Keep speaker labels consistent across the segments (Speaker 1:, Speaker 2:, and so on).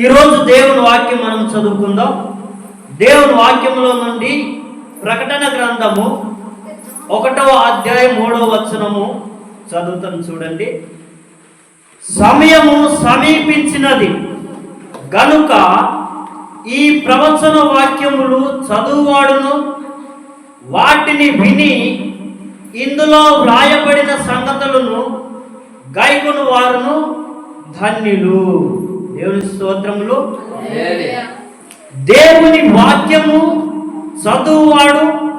Speaker 1: ఈరోజు దేవుని వాక్యం మనం చదువుకుందాం. దేవుని వాక్యంలో నుండి ప్రకటన గ్రంథము ఒకటవ అధ్యాయం మూడవ వచనము చదువుతాం చూడండి. సమయము సమీపించినది గనుక ఈ ప్రవచన వాక్యములు చదువువాడును. వాటిని విని ఇందులో వ్రాయబడిన సంగతులను గైకును వారును ధన్యులు. దేవుని స్తోత్రములు? దేవుని వాక్యము చదువువాడు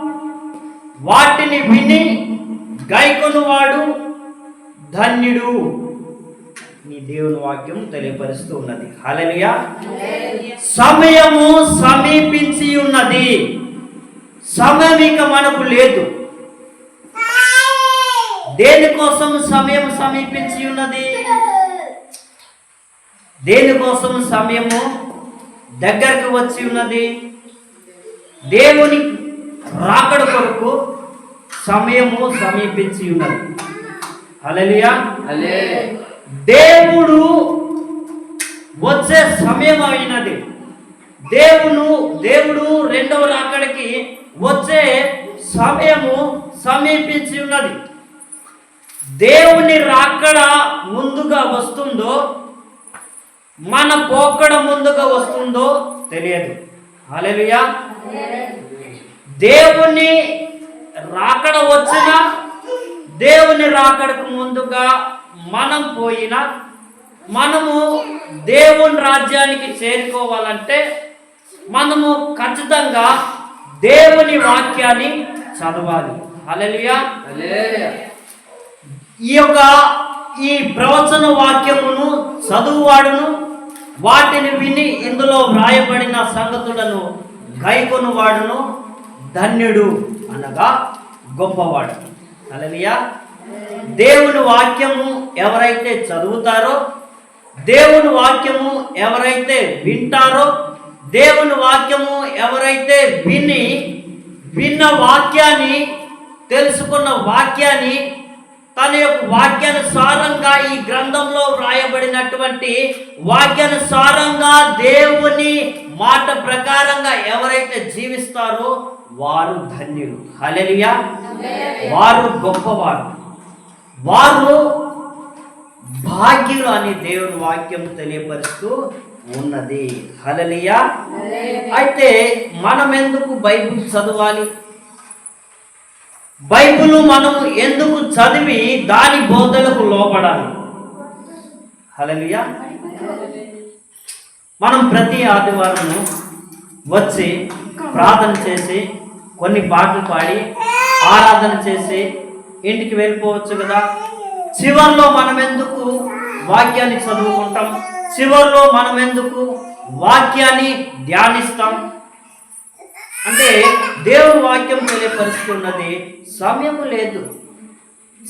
Speaker 1: వాటిని విని గాయకునివాడు ధన్యుడు. నీ దేవుని వాక్యం తెలియపరుస్తూ ఉన్నది. హల్లెలూయా. సమయము సమీపించి ఉన్నది. సమయం ఇక మనకు లేదు. దేనికోసం సమయం సమీపించి ఉన్నది? దేనికోసం సమయము దగ్గరకు వచ్చి ఉన్నది? దేవుని రాకడ కొరకు సమయము సమీపించి ఉన్నది. హల్లెలూయా. దేవుడు వచ్చే సమయం అయినది. దేవుడు దేవుడు రెండవ రాకడికి వచ్చే సమయము సమీపించి ఉన్నది. దేవుని రాకడ ముందుగా వస్తుందో మన పోకడ ముందుగా వస్తుందో తెలియదు. హల్లెలూయా. దేవుని రాకడ వచ్చినా దేవుని రాకడకు ముందుగా మనం పోయినా మనము దేవుని రాజ్యానికి చేరుకోవాలంటే మనము ఖచ్చితంగా దేవుని వాక్యాన్ని చదవాలి. హల్లెలూయా. ఈ యొక్క ఈ ప్రవచన వాక్యమును చదువువాడును వాటిని విని ఇందులో వ్రాయబడిన సంగతులను గైకొను వాడును ధన్యుడు అనగా గొప్పవాడు. అలలియా దేవుని వాక్యము ఎవరైతే చదువుతారో దేవుని వాక్యము ఎవరైతే వింటారో దేవుని వాక్యము ఎవరైతే విని విన్న వాక్యాన్ని తెలుసుకున్న వాక్యాన్ని తన యొక్క వాక్యానుసారంగా ఈ గ్రంథంలో వ్రాయబడినటువంటి వాక్యానుసారంగా దేవుని మాట ప్రకారంగా ఎవరైతే జీవిస్తారో వారు ధన్యులు. హలెలియా వారు గొప్పవారు. వారు భాగ్యులు అని దేవుని వాక్యం తెలియపరుస్తూ ఉన్నది. హలలియా అయితే మనం ఎందుకు బైబిల్ చదవాలి? బైబుల్ మనం ఎందుకు చదివి దాని బోధలకు లోపడాలి హలలియా మనం ప్రతి ఆదివారం వచ్చి ప్రార్థన చేసి కొన్ని పాటలు పాడి ఆరాధన చేసి ఇంటికి వెళ్ళిపోవచ్చు కదా? చివరిలో మనం ఎందుకు వాక్యాన్ని చదువుకుంటాం? చివరిలో మనం ఎందుకు వాక్యాన్ని ధ్యానిస్తాం? అంటే దేవుని వాక్యం తెలియపరుచుకున్నది సమయం లేదు.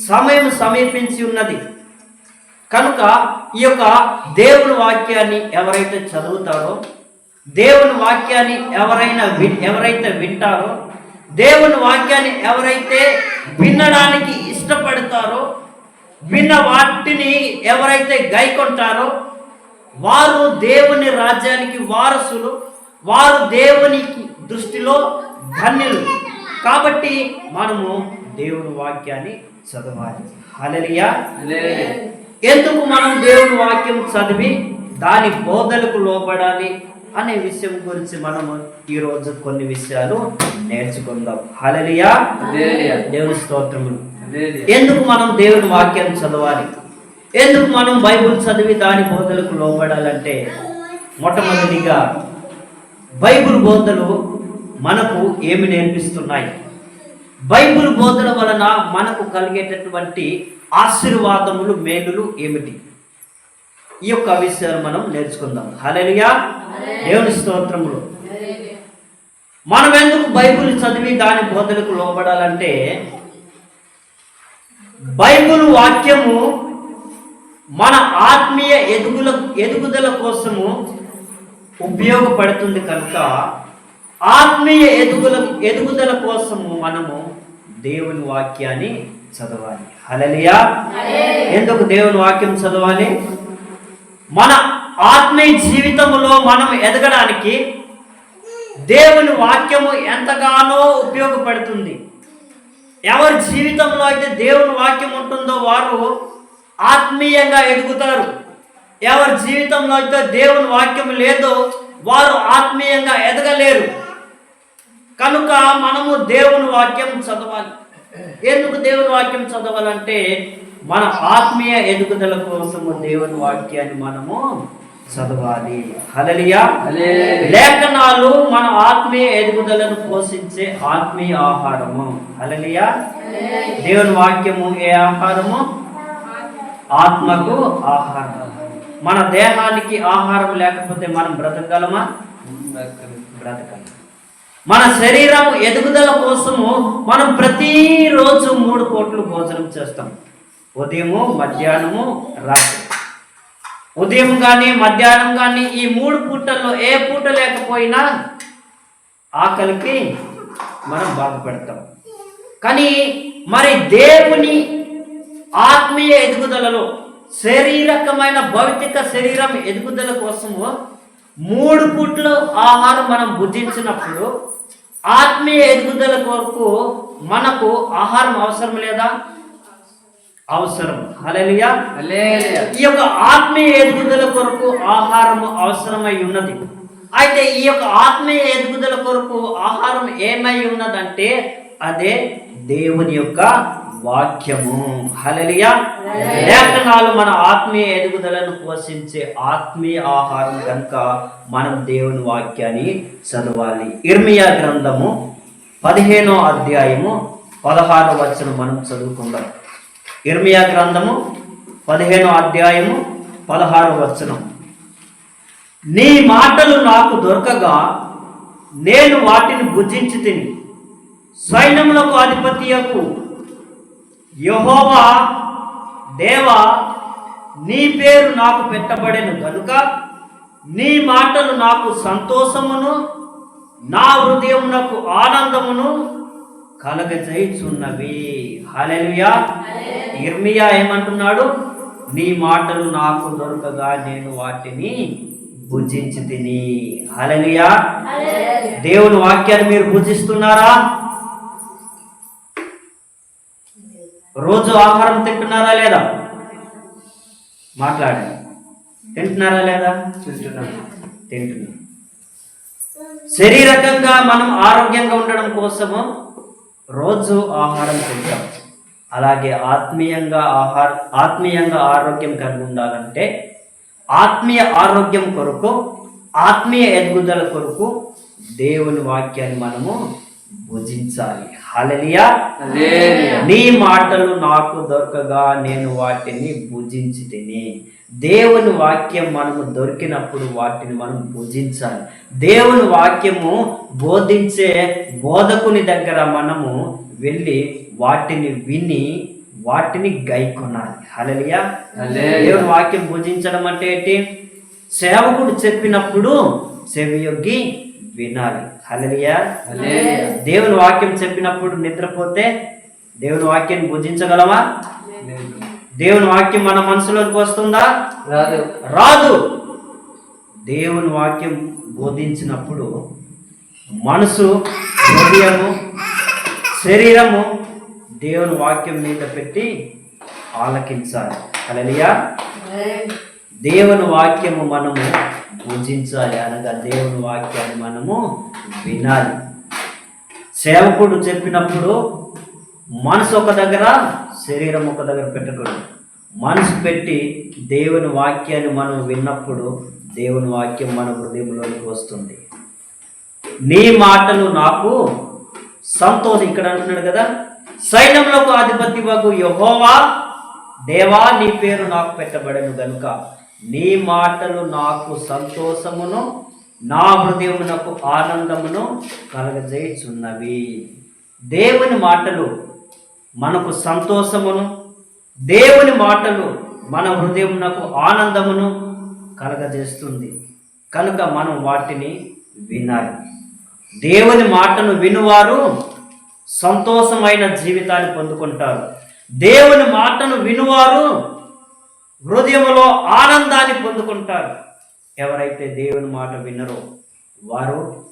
Speaker 1: సమయం సమీపించి ఉన్నది. కనుక ఈ యొక్క దేవుని వాక్యాన్ని ఎవరైతే చదువుతారో దేవుని వాక్యాన్ని ఎవరైనా వి- ఎవరైతే వింటారో దేవుని వాక్యాన్ని ఎవరైతే వినడానికి ఇష్టపడతారో విన్న వాటిని ఎవరైతే గైకొంటారో వారు దేవుని రాజ్యానికి వారసులు వారు దేవునికి దృష్టిలో ధన్యులు. కాబట్టి మనము దేవుని వాక్యాన్ని చదవాలి. హల్లెలూయా. ఎందుకు మనం దేవుని వాక్యం చదివి దాని బోధలకు లోపడాలి అనే విషయం గురించి మనము ఈరోజు కొన్ని విషయాలు నేర్చుకుందాం. హల్లెలూయా. దేవుని స్తోత్రములు. ఎందుకు మనం దేవుని వాక్యాన్ని చదవాలి? ఎందుకు మనం బైబిల్ చదివి దాని బోధలకు లోపడాలంటే మొట్టమొదటిగా బైబిల్ బోధలు మనకు ఏమి నేర్పిస్తున్నాయి? బైబిల్ బోధన వలన మనకు కలిగేటటువంటి ఆశీర్వాదములు మేలులు ఏమిటి? ఈ యొక్క విషయాలు మనం నేర్చుకుందాం. హల్లెలూయా. దేవుని స్తోత్రములు. మనం ఎందుకు బైబిల్ చదివి దాని బోధలకు లోబడాలంటే బైబిల్ వాక్యము మన ఆత్మీయ ఎదుగుల ఎదుగుదల కోసము ఉపయోగపడుతుంది కనుక ఆత్మీయ ఎదుగుల ఎదుగుదల కోసము మనము దేవుని వాక్యాన్ని చదవాలి. హలలియా ఎందుకు దేవుని వాక్యం చదవాలి? మన ఆత్మీయ జీవితంలో మనం ఎదగడానికి దేవుని వాక్యము ఎంతగానో ఉపయోగపడుతుంది. ఎవరి జీవితంలో అయితే దేవుని వాక్యం ఉంటుందో వారు ఆత్మీయంగా ఎదుగుతారు. ఎవరి జీవితంలో అయితే దేవుని వాక్యం లేదో వారు ఆత్మీయంగా ఎదగలేరు. కనుక మనము దేవుని వాక్యం చదవాలి. ఎందుకు దేవుని వాక్యం చదవాలంటే మన ఆత్మీయ ఎదుగుదల కోసము దేవుని వాక్యాన్ని మనము చదవాలి. హలలియా లేఖనాలు మన ఆత్మీయ ఎదుగుదలను పోషించే ఆత్మీయ ఆహారము. హలలియా దేవుని వాక్యము ఏ ఆహారము? ఆత్మకు ఆహారం మన దేహానికి ఆహారం లేకపోతే మనం బ్రతకగలమా? బ్రతకం మన శరీరం ఎదుగుదల కోసము మనం ప్రతిరోజు మూడు కోట్లు భోజనం చేస్తాం. ఉదయము మధ్యాహ్నము రాత్రి. ఉదయం కానీ మధ్యాహ్నం కానీ ఈ మూడు పూటల్లో ఏ పూట లేకపోయినా ఆకలికి మనం బాధపడతాం. కానీ మరి దేవుని ఆత్మీయ ఎదుగుదలలో శారీరకమైన భౌతిక శరీరం ఎదుగుదల కోసము మూడు పూట్లు ఆహారం మనం భుజించినప్పుడు ఆత్మీయ ఎదుగుదల కొరకు మనకు ఆహారం అవసరం లేదా? అవసరం. హల్లెలూయా. ఈ యొక్క ఆత్మీయ ఎదుగుదల కొరకు ఆహారం అవసరమై ఉన్నది. అయితే ఈ యొక్క ఆత్మీయ ఎదుగుదల కొరకు ఆహారం ఏమై ఉన్నదంటే అదే దేవుని యొక్క వాక్యము. హలలియా లేఖనాలు మన ఆత్మీయ ఎదుగుదలను పోషించే ఆత్మీయ ఆహారం కనుక మనం దేవుని వాక్యాన్ని చదవాలి. ఇర్మియా గ్రంథము పదిహేనో అధ్యాయము పదహారో వచనం మనం చదువుకుందాం. ఇర్మియా గ్రంథము పదిహేనో అధ్యాయము పదహారో వచనం. నీ మాటలు నాకు దొరకగా నేను వాటిని భుజించి తిని సైన్యములకు అధిపతియకు యహోవా దేవా నీ పేరు నాకు పెట్టబడెను కనుక నీ మాటలు నాకు సంతోషమును నా హృదయమునకు ఆనందమును కలగజేయుచున్నవి. హల్లెలూయా. ఇర్మియా ఏమంటున్నాడు? నీ మాటలు నాకు దొరకగా నేను వాటిని భుజించి తిని హల్లెలూయా. దేవుని వాక్యాన్ని మీరు భుజిస్తున్నారా? రోజు ఆహారం తింటున్నారా లేదా? మాట్లాడండి. తింటున్నారా లేదా? తింటున్నాం. శరీరకంగా మనం ఆరోగ్యంగా ఉండడం కోసము రోజు ఆహారం తింటాం. అలాగే ఆత్మీయంగా ఆహార ఆత్మీయంగా ఆరోగ్యం కలిగి ఉండాలంటే ఆత్మీయ ఆరోగ్యం కొరకు ఆత్మీయ ఎదుగుదల కొరకు దేవుని వాక్యాన్ని మనము భుజించాలి. హల్లెలూయా. నీ మాటలు నాకు దొరకగా నేను వాటిని భుజించి తిని దేవుని వాక్యం మనము దొరికినప్పుడు వాటిని మనం భుజించాలి. దేవుని వాక్యము బోధించే బోధకుని దగ్గర మనము వెళ్ళి వాటిని విని వాటిని గైకొనాలి. హలలియా దేవుని వాక్యం భుజించడం అంటే ఏంటి? సేవకుడు చెప్పినప్పుడు చెవియొగ్గి వినాలి. హలలియా దేవుని వాక్యం చెప్పినప్పుడు నిద్రపోతే దేవుని వాక్యాన్ని భుజించగలమా దేవుని వాక్యం మన మనసులోకి వస్తుందా?
Speaker 2: రాదు.
Speaker 1: రాదు. దేవుని వాక్యం బోధించినప్పుడు మనసు హృదయము శరీరము దేవుని వాక్యం మీద పెట్టి ఆలకించాలి. అలలియా దేవుని వాక్యము మనము పూజించాలి అనగా దేవుని వాక్యాన్ని మనము వినాలి. సేవకుడు చెప్పినప్పుడు మనసు ఒక దగ్గర శరీరం ఒక దగ్గర పెట్టకూడదు. మనసు పెట్టి దేవుని వాక్యాన్ని మనం విన్నప్పుడు దేవుని వాక్యం మన హృదయంలోకి వస్తుంది. నీ మాటలు నాకు సంతోషం. ఇక్కడ అంటున్నాడు కదా సైన్యములకు అధిపతి యహోవా దేవా నీ పేరు నాకు పెట్టబడను గనుక. నీ మాటలు నాకు సంతోషమును నా హృదయమునకు ఆనందమును కలగజేయుచున్నవి. దేవుని మాటలు మనకు సంతోషమును దేవుని మాటలు మన హృదయమునకు ఆనందమును కలగజేస్తుంది. కనుక మనం వాటిని వినాలి. దేవుని మాటను వినువారు సంతోషమైన జీవితాన్ని పొందుకుంటారు. దేవుని మాటను వినువారు హృదయములో ఆనందాన్ని పొందుకుంటారు. ఎవరైతే దేవుని మాట విన్నరో వారు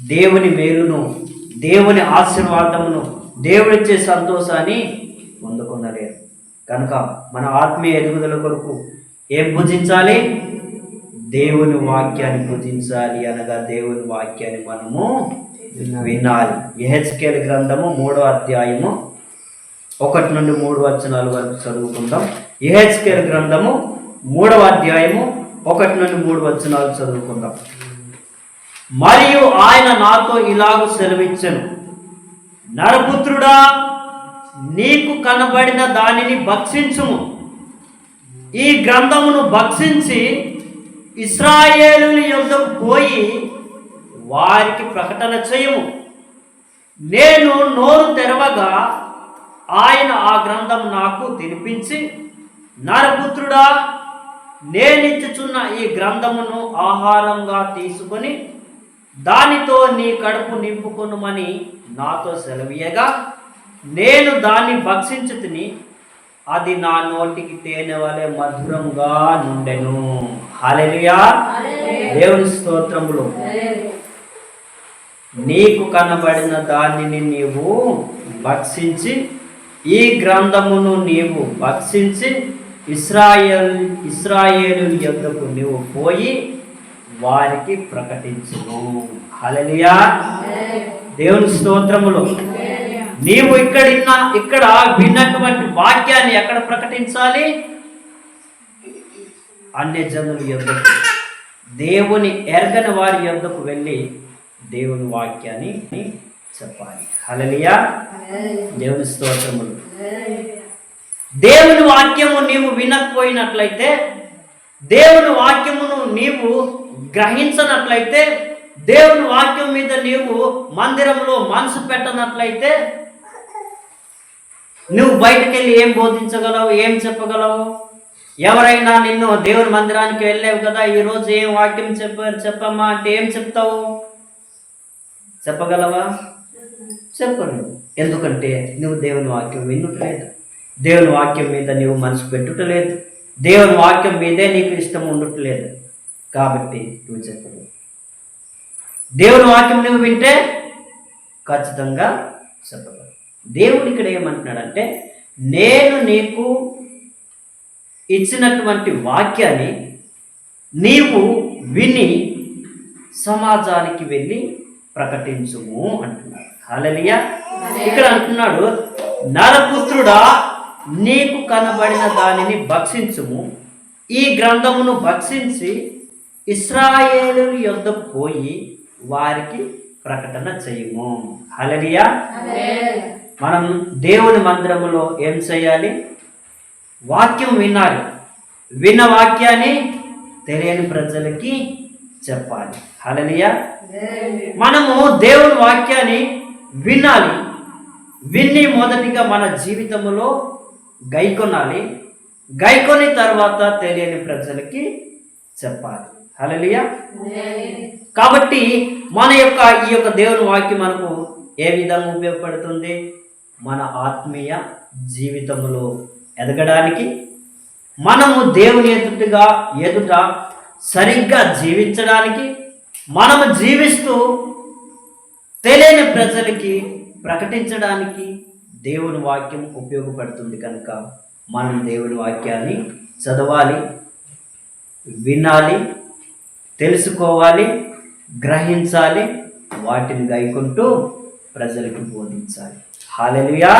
Speaker 1: దేవుని మేలును దేవుని ఆశీర్వాదమును దేవుడిచ్చే సంతోషాన్ని పొందుకునలేరు. కనుక మన ఆత్మీయ ఎదుగుదల కొరకు ఏం పూజించాలి దేవుని వాక్యాన్ని పూజించాలి అనగా దేవుని వాక్యాన్ని మనము వినాలి. ఎహెచ్కేల్ గ్రంథము మూడో అధ్యాయము ఒకటి నుండి మూడు వచనాలు వరకు చదువుకుందాం. ఎహెచ్కేల్ గ్రంథము మూడవ అధ్యాయము ఒకటి నుండి మూడు వచనాలు చదువుకుందాం. మరియు ఆయన నాతో ఇలాగ సెలవిచ్చను నరపుత్రుడా నీకు కనబడిన దానిని భక్షించుము. ఈ గ్రంథమును భక్షించి ఇస్రాయేలుల యుద్ధం పోయి వారికి ప్రకటన చేయము. నేను నోరు తెరవగా ఆయన ఆ గ్రంథం నాకు తినిపించి నరపుత్రుడా నేనిచ్చుచున్న ఈ గ్రంథమును ఆహారంగా తీసుకొని దానితో నీ కడుపు నింపుకొనుమని నాతో సెలవీయగా. నేను దాన్ని భక్షించు తిని అది నా నోటికి తేనె వలె మధురంగా నుండెను. హల్లెలూయా. దేవుని స్తోత్రములు. నీకు కనబడిన దానిని నీవు భక్షించి ఈ గ్రంథమును నీవు భక్షించి ఇస్రాయేల్ ఇస్రాయేలు యొద్దకు నీవు పోయి వారికి ప్రకటించును హలలియా దేవుని స్తోత్రములు. నీవు ఇక్కడ ఇక్కడ విన్నటువంటి వాక్యాన్ని ఎక్కడ ప్రకటించాలి? అన్య జనులు యొద్దకు. దేవుని ఎరగని వారి యొద్దకు వెళ్ళి దేవుని వాక్యాన్ని చెప్పాలి. హలలియా దేవుని స్తోత్రములు. దేవుని వాక్యము నీవు వినకపోయినట్లయితే దేవుని వాక్యమును నీవు గ్రహించనట్లయితే దేవుని వాక్యం మీద నీవు మందిరంలో మనసు పెట్టనట్లయితే నువ్వు బయటకు వెళ్ళి ఏం బోధించగలవు ఏం చెప్పగలవు? ఎవరైనా నిన్ను దేవుని మందిరానికి వెళ్ళావు కదా ఈరోజు ఏం వాక్యం చెప్పారు చెప్పమ్మా అంటే ఏం చెప్తావు? చెప్పగలవా? చెప్పను ఎందుకంటే నువ్వు దేవుని వాక్యం విన్నట్లేదు దేవుని వాక్యం మీద నీవు మనసు పెట్టుటలేదు. దేవుని వాక్యం మీదే నీకు ఇష్టం ఉండట్లేదు. కాబట్టి నువ్వు చెప్పలేవు దేవుని వాక్యం నువ్వు వింటే ఖచ్చితంగా చెప్పగలవు దేవుడు ఇక్కడ ఏమంటున్నాడంటే నేను నీకు ఇచ్చినటువంటి వాక్యాన్ని నీవు విని సమాజానికి వెళ్ళి ప్రకటించుము అంటున్నాడు. హాలలియా ఇక్కడ అంటున్నాడు నరపుత్రుడా నీకు కనబడిన దానిని భక్షించుము. ఈ గ్రంథమును భక్షించి ఇస్రాయేలు యొద్దకు పోయి వారికి ప్రకటన చేయుము. హల్లెలూయా. మనం దేవుని మందిరములో ఏం చేయాలి? వాక్యం వినాలి. విన్న వాక్యాన్ని తెలియని ప్రజలకి చెప్పాలి. హల్లెలూయా. మనము దేవుని వాక్యాన్ని వినాలి. విని మొదటిగా మన జీవితంలో గైకొనాలి. గైకొని తర్వాత తెలియని ప్రజలకి చెప్పాలి. హలలియా కాబట్టి మన యొక్క ఈ యొక్క దేవుని వాక్యం మనకు ఏ విధంగా ఉపయోగపడుతుంది? మన ఆత్మీయ జీవితంలో ఎదగడానికి. మనము దేవుని ఎదుటిగా ఎదుట సరిగ్గా జీవించడానికి మనము జీవిస్తూ తెలియని ప్రజలకి ప్రకటించడానికి దేవుని వాక్యం ఉపయోగపడుతుంది కనుక మనం దేవుని వాక్యాన్ని చదవాలి వినాలి తెలుసుకోవాలి గ్రహించాలి వాటిని గైకుంటూ ప్రజలకు బోధించాలి. హాలెలుయా